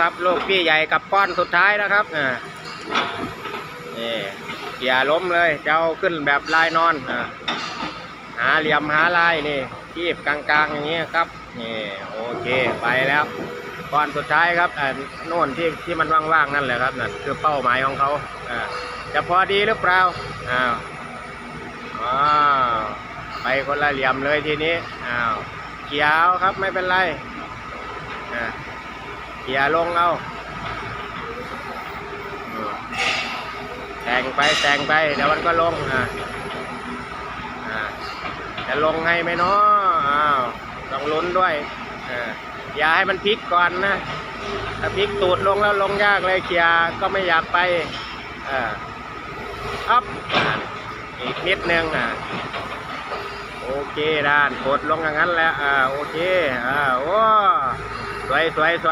ครับ ลูกพี่ใหญ่กับก้อนสุดท้ายนะครับนี่เกียร์ล้มเลยจะเอาขึ้นแบบลายนอนอหาเหลี่ยมหาลายนี่คีบกลางๆอย่างนี้ครับนี่โอเคไปแล้วก้อนสุดท้ายครับอ่าโน่นที่ที่มันว่างๆนั่นแหละครับนั่นคือเป้าหมายของเขาอ่าจะพอดีหรือเปล่าอ้าวอ้าวไปคนละเหลี่ยมเลยทีนี้อ้าวเขียวครับไม่เป็นไรอ่า เขี่ยลงเอาแต่งไปแต่งไปเดี๋ยวมันก็ลงอ่าอ่าจะลงให้ไหมเนาะอ้าวต้องลุ้นด้วยอย่าให้มันพลิกก่อนนะถ้าพลิกตูดลงแล้วลงยากเลยเกียร์ก็ไม่อยากไปอ่าอัพอีกนิดนึงอ่าโอเคด้านกดลงอย่างนั้นแหละอ่าโอเคอ่า โอ้สวยส